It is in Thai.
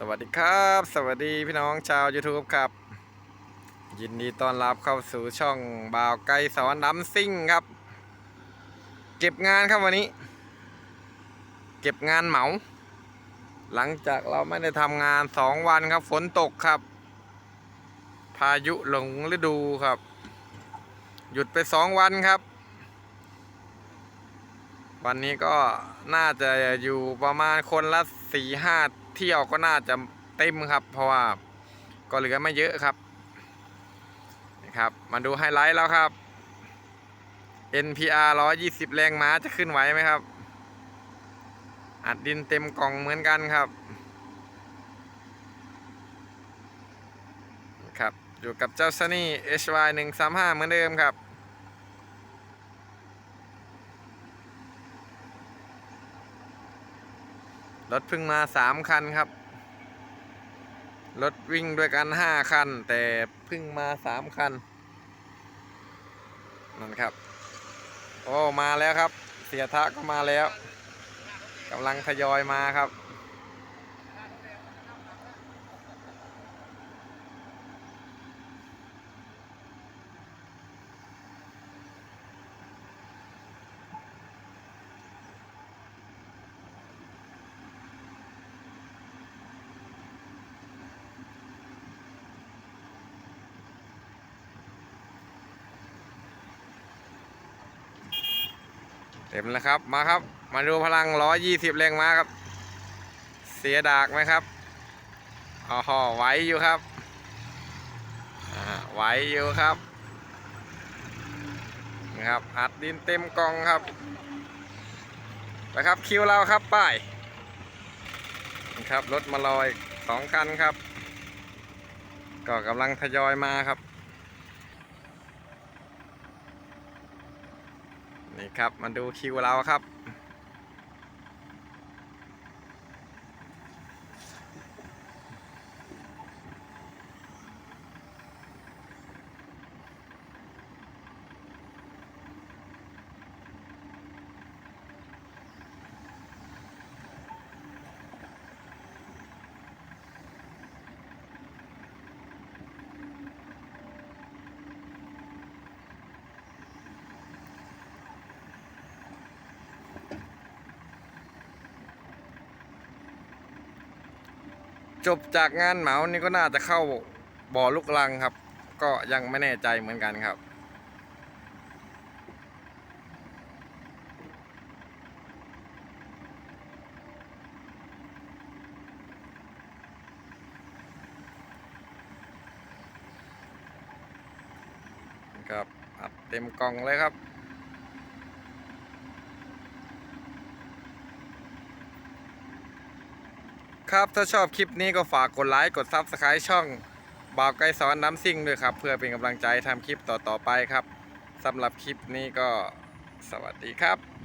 สวัสดีครับ สวัสดีพี่น้องชาว YouTube ครับ ยินดีต้อนรับเข้าสู่ช่องบ่าวไกลสอนน้ำซิ่งครับ เก็บงานครับวันนี้ เก็บงานเหมา หลังจากเราไม่ได้ทำงานสองวันครับ ฝนตกครับ พายุหลงฤดูครับ หยุดไปสองวันครับ วันนี้ก็น่าจะอยู่ประมาณคนละสี่ห้า เที่ยวก็น่าจะเต็มครับ เพราะว่าก็เหลือไม่เยอะครับนะครับ มาดูไฮไลท์แล้วครับ NPR 120 แรงม้าจะขึ้นไหวไหมครับ อัดดินเต็มกล่องเหมือนกันครับ ครับ อยู่กับเจ้าซนี่ HY 135 เหมือนเดิมครับ ถเพิ่งมาสามคันครับ รถวิ่งด้วยกันห้าคัน แต่เพิ่งมาสามคัน นั่นครับ โอ้มาแล้วครับ เสียทะก็มาแล้วกำลังทยอยมาครับ ต็มแล้วครับมาครับ มาดูพลัง120แรงม้าครับ เสียดากไหมครับอ๋อไหวอยู่ครับไหวอยู่ครับนะครับอัดดินเต็มกองครับไปครับคิวเราครับป้ายนะครับรถมาลอยสองคันครับ ก็กำลังทยอยมาครับ ครับมาดูคิวเราครับ จบจากงานเหมานี่ก็น่าจะเข้าบ่อลูกลังครับ ก็ยังไม่แน่ใจเหมือนกันครับ ครับอัดเต็มกล่องเลยครับ ครับ ถ้าชอบคลิปนี้ก็ฝากกดไลค์ กดซับสไคร b ์ช่องบ่าวไกลสอนน้ำซิ่งด้วยครับ เพื่อเป็นกำลังใจทำคลิปต่อๆไปครับสำหรับคลิปนี้ก็สวัสดีครับ